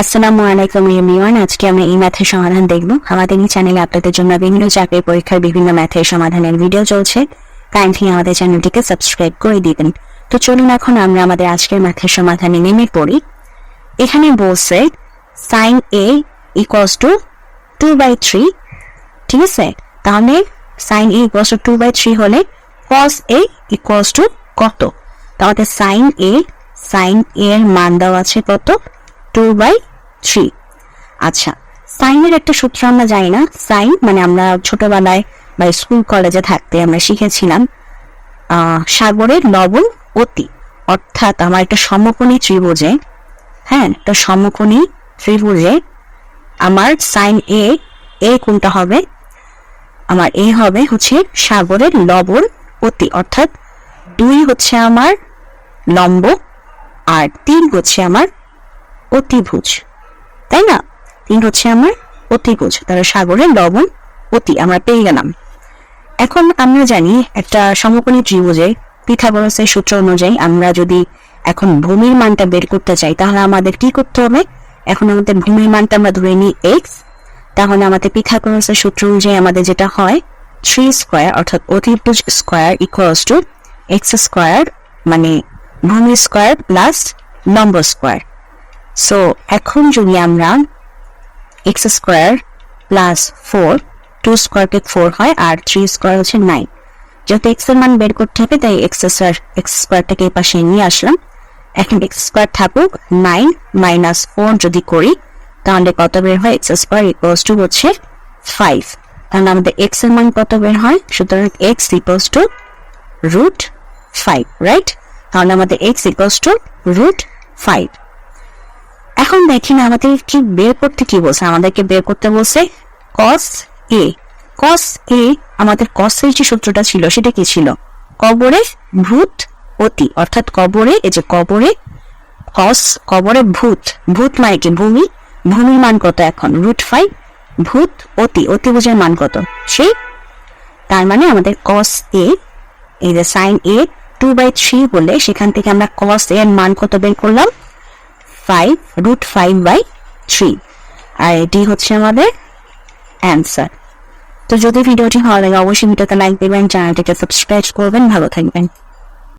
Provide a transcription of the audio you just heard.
আসসালামু আলাইকুম এভরিওয়ান। আজকে আমরা এই ম্যাথের সমাধান দেখব। আমাদের এই চ্যানেলে আপনাদের জন্য বিভিন্ন চাকরির পরীক্ষার বিভিন্ন ম্যাথের সমাধানের ভিডিও চলছে। কাইন্ডলি আমাদের চ্যানেলটিকে সাবস্ক্রাইব করে দিবেন। তো চলুন এখন আমরা আমাদের আজকের ম্যাথের সমাধানে নেমে পড়ি। এখানে বলছে sine A equals to two by three ঠিক আছে? তাহলে sine A equals to two by three হলে কস এ ইকুয়ালস টু কত? তাহলে সাইন এ সাইন এর মান দেওয়া আছে কত? টু বাই থ্রি আচ্ছা সাইনের একটা সূত্র আমরা জানি না। সাইন মানে আমরা ছোটবেলায় বা স্কুল কলেজে থাকতে আমরা শিখেছিলাম সাগরের লবণ অতি। অর্থাৎ আমার একটা সমকোণী ত্রিভুজে হ্যাঁ একটা সমকোণী ত্রিভুজে আমার সাইন এ এ কোনটা হবে? আমার এ হবে হচ্ছে সাগরের লবণ অতি। অর্থাৎ দুই হচ্ছে আমার লম্ব আর তিন হচ্ছে আমার অতিভুজ। তাই না? তিন হচ্ছে আমার অতিভুজ তাহলে সাগরের লবণ অতি, আমরা পেয়ে গেলাম। এখন আমরা জানি একটা সমকোণী ত্রিভুজে পিথাগোরাসের সূত্র অনুযায়ী আমরা যদি এখন ভূমির মানটা বের করতে চাই, তাহলে আমাদের কি করতে হবে? এখন আমাদের ভূমির মানটা আমরা ধরে নিই এক্স তাহলে আমাদের পিথাগোরাসের সূত্র অনুযায়ী আমাদের যেটা হয় থ্রি স্কোয়ার অর্থাৎ অতিভুজ square equals to x square মানে ভূমি স্কোয়ার প্লাস লম্ব স্কোয়ার সো এখন যদি আমরা x square plus four two স্কোয়ারকে ফোর হয় আর থ্রি স্কোয়ার হচ্ছে নাইন যেহেতু এক্সের মান বের করতে হবে, তাই এক্স স্কোয়ার এক্স স্কোয়ারটাকে পাশে নিয়ে আসলাম। এখন এক্স স্কোয়ার থাকুক নাইন মাইনাস ফোর যদি করি, তাহলে কত বের হয়? এক্স স্কোয়ার ইকুয়ালস টু হচ্ছে ফাইভ তাহলে আমাদের এক্সের মান কত বের হয়? সুতরাং x equals to root five right তাহলে আমাদের x equals to root five এখন দেখেন আমাদের কি বের করতে কি বলছে। আমাদেরকে বের করতে বলছে কস এ কস এ আমাদের কস কসের যে সূত্রটা ছিল, সেটা কি ছিল? কবরে ভূত অতি। অর্থাৎ কবরে, এই যে কবরে কস কবরে ভূত। ভূত মানে কি? ভূমি। ভূমির মান কত এখন? রুট ফাইভ ভূত অতি। অতি অতিভুজের মান কত? সেই। তার মানে আমাদের কস এ এই যে sine A two by three বলে সেখান থেকে আমরা কস এর মান কত বের করলাম? Five root five by three আর এটি হচ্ছে আমাদের অ্যান্সার তো যদি ভিডিওটি ভালো লাগে, অবশ্যই ভিডিওতে লাইক দেবেন চ্যানেলটিকে সাবস্ক্রাইব করবেন। ভালো থাকবেন।